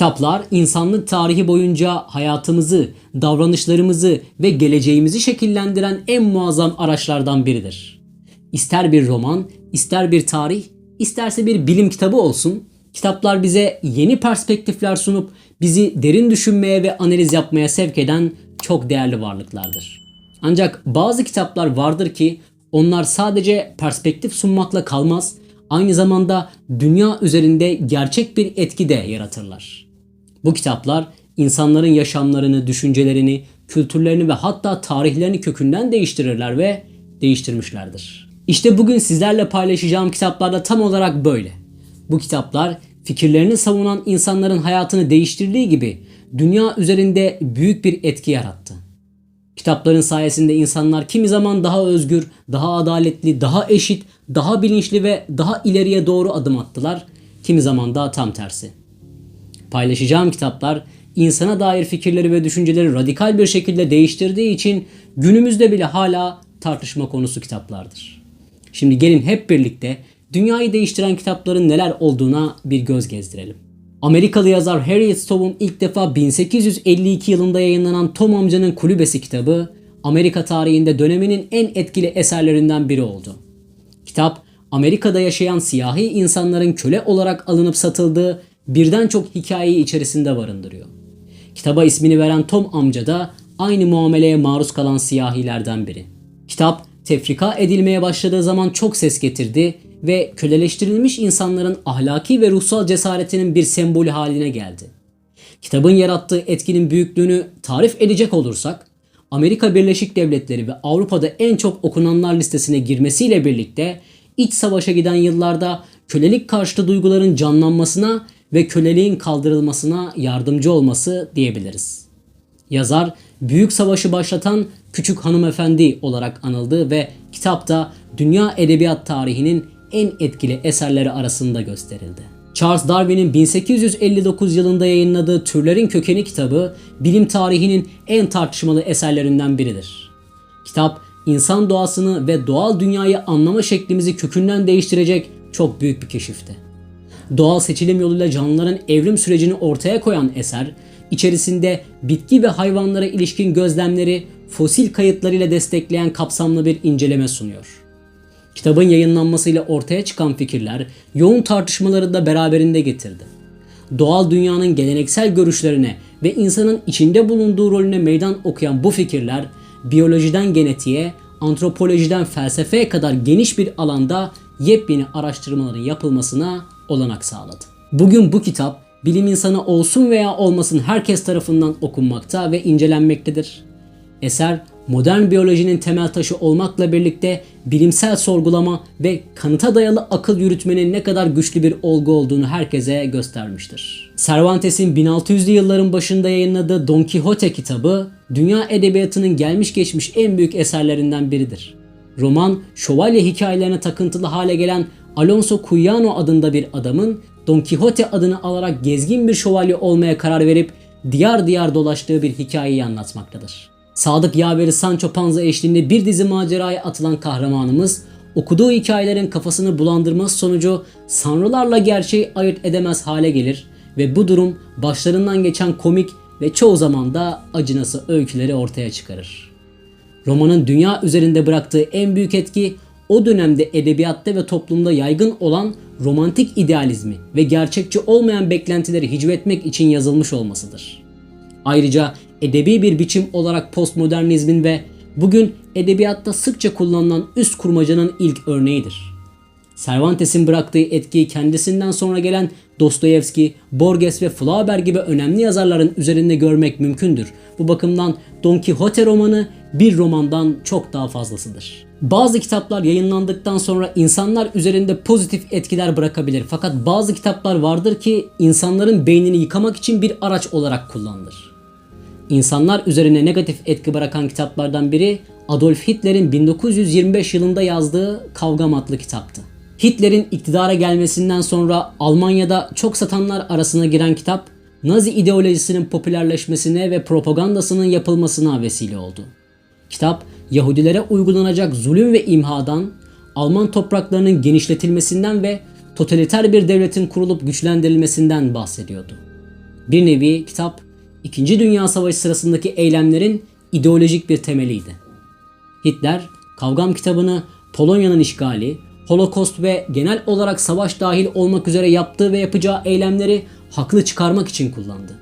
Kitaplar insanlık tarihi boyunca hayatımızı, davranışlarımızı ve geleceğimizi şekillendiren en muazzam araçlardan biridir. İster bir roman, ister bir tarih, isterse bir bilim kitabı olsun, kitaplar bize yeni perspektifler sunup bizi derin düşünmeye ve analiz yapmaya sevk eden çok değerli varlıklardır. Ancak bazı kitaplar vardır ki onlar sadece perspektif sunmakla kalmaz, aynı zamanda dünya üzerinde gerçek bir etki de yaratırlar. Bu kitaplar insanların yaşamlarını, düşüncelerini, kültürlerini ve hatta tarihlerini kökünden değiştirirler ve değiştirmişlerdir. İşte bugün sizlerle paylaşacağım kitaplar da tam olarak böyle. Bu kitaplar fikirlerini savunan insanların hayatını değiştirdiği gibi dünya üzerinde büyük bir etki yarattı. Kitapların sayesinde insanlar kimi zaman daha özgür, daha adaletli, daha eşit, daha bilinçli ve daha ileriye doğru adım attılar. Kimi zaman da tam tersi. Paylaşacağım kitaplar insana dair fikirleri ve düşünceleri radikal bir şekilde değiştirdiği için günümüzde bile hala tartışma konusu kitaplardır. Şimdi gelin hep birlikte dünyayı değiştiren kitapların neler olduğuna bir göz gezdirelim. Amerikalı yazar Harriet Stowe'un ilk defa 1852 yılında yayınlanan Tom amcanın Kulübesi kitabı Amerika tarihinde döneminin en etkili eserlerinden biri oldu. Kitap Amerika'da yaşayan siyahi insanların köle olarak alınıp satıldığı birden çok hikayeyi içerisinde barındırıyor. Kitaba ismini veren Tom amca da aynı muameleye maruz kalan siyahilerden biri. Kitap tefrika edilmeye başladığı zaman çok ses getirdi ve köleleştirilmiş insanların ahlaki ve ruhsal cesaretinin bir sembolü haline geldi. Kitabın yarattığı etkinin büyüklüğünü tarif edecek olursak, Amerika Birleşik Devletleri ve Avrupa'da en çok okunanlar listesine girmesiyle birlikte iç savaşa giden yıllarda kölelik karşıtı duyguların canlanmasına ve köleliğin kaldırılmasına yardımcı olması diyebiliriz. Yazar büyük savaşı başlatan küçük hanımefendi olarak anıldı ve kitapta dünya edebiyat tarihinin en etkili eserleri arasında gösterildi. Charles Darwin'in 1859 yılında yayınladığı Türlerin Kökeni kitabı bilim tarihinin en tartışmalı eserlerinden biridir. Kitap insan doğasını ve doğal dünyayı anlama şeklimizi kökünden değiştirecek çok büyük bir keşifti. Doğal seçilim yoluyla canlıların evrim sürecini ortaya koyan eser, içerisinde bitki ve hayvanlara ilişkin gözlemleri fosil kayıtlarıyla destekleyen kapsamlı bir inceleme sunuyor. Kitabın yayınlanmasıyla ortaya çıkan fikirler yoğun tartışmaları da beraberinde getirdi. Doğal dünyanın geleneksel görüşlerine ve insanın içinde bulunduğu rolüne meydan okuyan bu fikirler biyolojiden genetiğe, antropolojiden felsefeye kadar geniş bir alanda yepyeni araştırmaların yapılmasına olanak sağladı. Bugün bu kitap bilim insanı olsun veya olmasın herkes tarafından okunmakta ve incelenmektedir. Eser modern biyolojinin temel taşı olmakla birlikte bilimsel sorgulama ve kanıta dayalı akıl yürütmenin ne kadar güçlü bir olgu olduğunu herkese göstermiştir. Cervantes'in 1600'lü yılların başında yayınladığı Don Quixote kitabı dünya edebiyatının gelmiş geçmiş en büyük eserlerinden biridir. Roman, şövalye hikayelerine takıntılı hale gelen Alonso Cuyano adında bir adamın Don Quixote adını alarak gezgin bir şövalye olmaya karar verip diyar diyar dolaştığı bir hikayeyi anlatmaktadır. Sadık yaveri Sancho Panza eşliğinde bir dizi maceraya atılan kahramanımız okuduğu hikayelerin kafasını bulandırması sonucu sanrılarla gerçeği ayırt edemez hale gelir ve bu durum başlarından geçen komik ve çoğu zaman da acınası öyküleri ortaya çıkarır. Romanın dünya üzerinde bıraktığı en büyük etki o dönemde edebiyatta ve toplumda yaygın olan romantik idealizmi ve gerçekçi olmayan beklentileri hicvetmek için yazılmış olmasıdır. Ayrıca edebi bir biçim olarak postmodernizmin ve bugün edebiyatta sıkça kullanılan üst kurmacanın ilk örneğidir. Cervantes'in bıraktığı etkiyi kendisinden sonra gelen Dostoyevski, Borges ve Flaubert gibi önemli yazarların üzerinde görmek mümkündür. Bu bakımdan Don Quixote romanı bir romandan çok daha fazlasıdır. Bazı kitaplar yayınlandıktan sonra insanlar üzerinde pozitif etkiler bırakabilir. Fakat bazı kitaplar vardır ki insanların beynini yıkamak için bir araç olarak kullanılır. İnsanlar üzerine negatif etki bırakan kitaplardan biri Adolf Hitler'in 1925 yılında yazdığı Kavgam adlı kitaptı. Hitler'in iktidara gelmesinden sonra Almanya'da çok satanlar arasına giren kitap, Nazi ideolojisinin popülerleşmesine ve propagandasının yapılmasına vesile oldu. Kitap, Yahudilere uygulanacak zulüm ve imhadan, Alman topraklarının genişletilmesinden ve totaliter bir devletin kurulup güçlendirilmesinden bahsediyordu. Bir nevi kitap, İkinci Dünya Savaşı sırasındaki eylemlerin ideolojik bir temeliydi. Hitler, Kavgam kitabını Polonya'nın işgali, Holokost ve genel olarak savaş dahil olmak üzere yaptığı ve yapacağı eylemleri haklı çıkarmak için kullandı.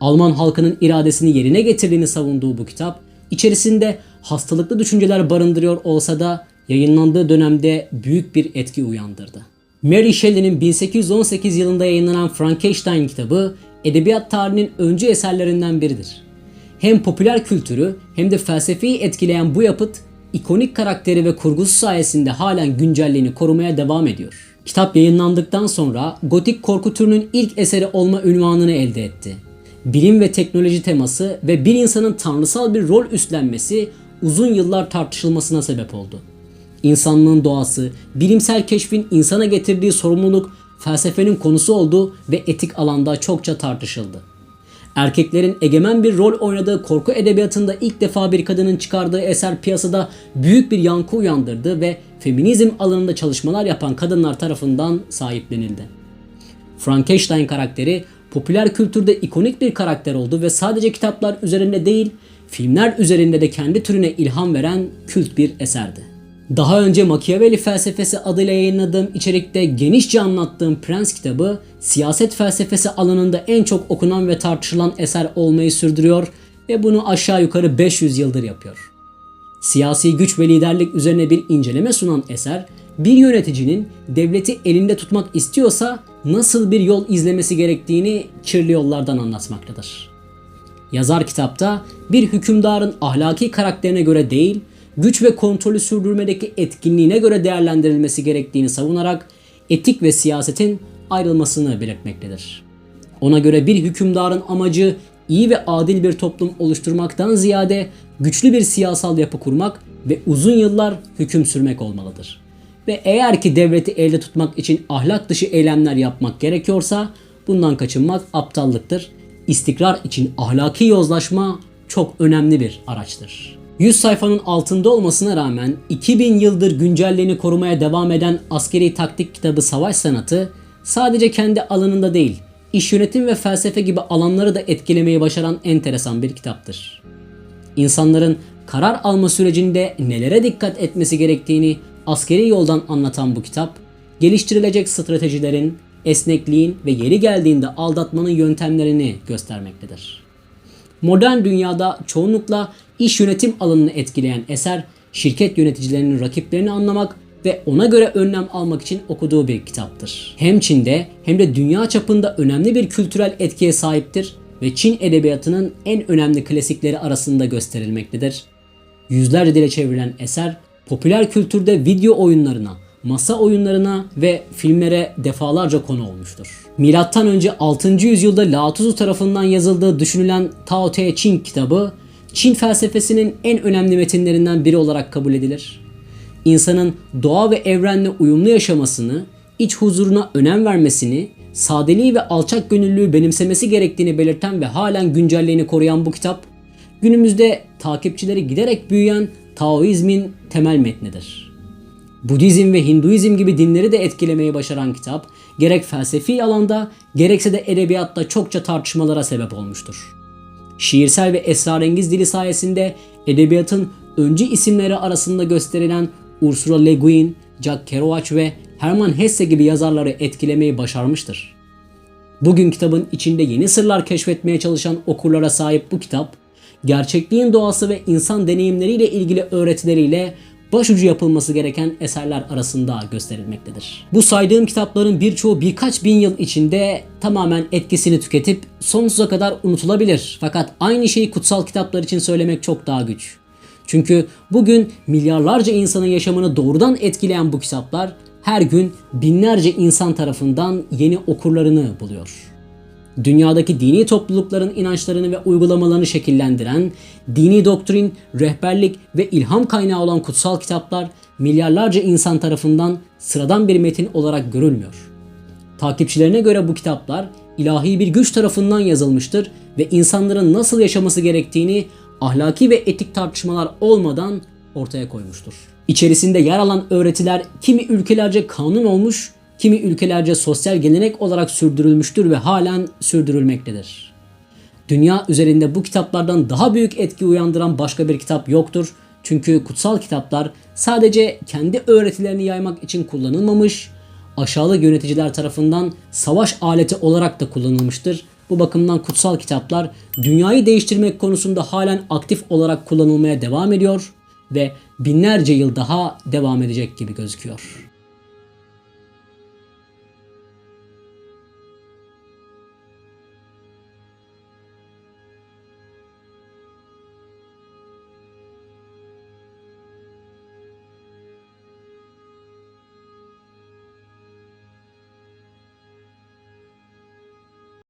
Alman halkının iradesini yerine getirdiğini savunduğu bu kitap, içerisinde hastalıklı düşünceler barındırıyor olsa da yayınlandığı dönemde büyük bir etki uyandırdı. Mary Shelley'nin 1818 yılında yayınlanan Frankenstein kitabı edebiyat tarihinin öncü eserlerinden biridir. Hem popüler kültürü hem de felsefeyi etkileyen bu yapıt ikonik karakteri ve kurgusu sayesinde halen güncelliğini korumaya devam ediyor. Kitap yayınlandıktan sonra gotik korku türünün ilk eseri olma ünvanını elde etti. Bilim ve teknoloji teması ve bir insanın tanrısal bir rol üstlenmesi uzun yıllar tartışılmasına sebep oldu. İnsanlığın doğası, bilimsel keşfin insana getirdiği sorumluluk felsefenin konusu oldu ve etik alanda çokça tartışıldı. Erkeklerin egemen bir rol oynadığı korku edebiyatında ilk defa bir kadının çıkardığı eser piyasada büyük bir yankı uyandırdı ve feminizm alanında çalışmalar yapan kadınlar tarafından sahiplenildi. Frankenstein karakteri popüler kültürde ikonik bir karakter oldu ve sadece kitaplar üzerinde değil, filmler üzerinde de kendi türüne ilham veren kült bir eserdi. Daha önce Machiavelli felsefesi adıyla yayınladığım içerikte genişçe anlattığım Prens kitabı siyaset felsefesi alanında en çok okunan ve tartışılan eser olmayı sürdürüyor ve bunu aşağı yukarı 500 yıldır yapıyor. Siyasi güç ve liderlik üzerine bir inceleme sunan eser, bir yöneticinin devleti elinde tutmak istiyorsa nasıl bir yol izlemesi gerektiğini kirli yollardan anlatmaktadır. Yazar kitapta bir hükümdarın ahlaki karakterine göre değil, güç ve kontrolü sürdürmedeki etkinliğine göre değerlendirilmesi gerektiğini savunarak etik ve siyasetin ayrılmasını belirtmektedir. Ona göre bir hükümdarın amacı iyi ve adil bir toplum oluşturmaktan ziyade güçlü bir siyasal yapı kurmak ve uzun yıllar hüküm sürmek olmalıdır. Ve eğer ki devleti elde tutmak için ahlak dışı eylemler yapmak gerekiyorsa bundan kaçınmak aptallıktır. İstikrar için ahlaki yozlaşma çok önemli bir araçtır. 100 sayfanın altında olmasına rağmen 2000 yıldır güncelliğini korumaya devam eden askeri taktik kitabı Savaş Sanatı sadece kendi alanında değil, iş yönetim ve felsefe gibi alanları da etkilemeyi başaran enteresan bir kitaptır. İnsanların karar alma sürecinde nelere dikkat etmesi gerektiğini askeri yoldan anlatan bu kitap, geliştirilecek stratejilerin, esnekliğin ve yeri geldiğinde aldatmanın yöntemlerini göstermektedir. Modern dünyada çoğunlukla iş yönetim alanını etkileyen eser, şirket yöneticilerinin rakiplerini anlamak ve ona göre önlem almak için okuduğu bir kitaptır. Hem Çin'de hem de dünya çapında önemli bir kültürel etkiye sahiptir ve Çin edebiyatının en önemli klasikleri arasında gösterilmektedir. Yüzlerce dile çevrilen eser, popüler kültürde video oyunlarına, masa oyunlarına ve filmlere defalarca konu olmuştur. Milattan önce 6. yüzyılda Lao Tzu tarafından yazıldığı düşünülen Tao Te Ching kitabı Çin felsefesinin en önemli metinlerinden biri olarak kabul edilir. İnsanın doğa ve evrenle uyumlu yaşamasını, iç huzuruna önem vermesini, sadeliği ve alçak gönüllülüğü benimsemesi gerektiğini belirten ve halen güncelliğini koruyan bu kitap, günümüzde takipçileri giderek büyüyen Taoizmin temel metnidir. Budizm ve Hinduizm gibi dinleri de etkilemeyi başaran kitap, gerek felsefi alanda gerekse de edebiyatta çokça tartışmalara sebep olmuştur. Şiirsel ve esrarengiz dili sayesinde edebiyatın öncü isimleri arasında gösterilen Ursula Le Guin, Jack Kerouac ve Hermann Hesse gibi yazarları etkilemeyi başarmıştır. Bugün kitabın içinde yeni sırlar keşfetmeye çalışan okurlara sahip bu kitap, gerçekliğin doğası ve insan deneyimleriyle ilgili öğretileriyle başucu yapılması gereken eserler arasında gösterilmektedir. Bu saydığım kitapların birçoğu birkaç bin yıl içinde tamamen etkisini tüketip sonsuza kadar unutulabilir. Fakat aynı şeyi kutsal kitaplar için söylemek çok daha güç. Çünkü bugün milyarlarca insanın yaşamını doğrudan etkileyen bu kitaplar her gün binlerce insan tarafından yeni okurlarını buluyor dünyadaki dini toplulukların inançlarını ve uygulamalarını şekillendiren, dini doktrin, rehberlik ve ilham kaynağı olan kutsal kitaplar milyarlarca insan tarafından sıradan bir metin olarak görülmüyor. Takipçilerine göre bu kitaplar ilahi bir güç tarafından yazılmıştır ve insanların nasıl yaşaması gerektiğini ahlaki ve etik tartışmalar olmadan ortaya koymuştur. İçerisinde yer alan öğretiler kimi ülkelerce kanun olmuş, kimi ülkelerce sosyal gelenek olarak sürdürülmüştür ve halen sürdürülmektedir. Dünya üzerinde bu kitaplardan daha büyük etki uyandıran başka bir kitap yoktur. Çünkü kutsal kitaplar sadece kendi öğretilerini yaymak için kullanılmamış, aşağılık yöneticiler tarafından savaş aleti olarak da kullanılmıştır. Bu bakımdan kutsal kitaplar dünyayı değiştirmek konusunda halen aktif olarak kullanılmaya devam ediyor ve binlerce yıl daha devam edecek gibi gözüküyor.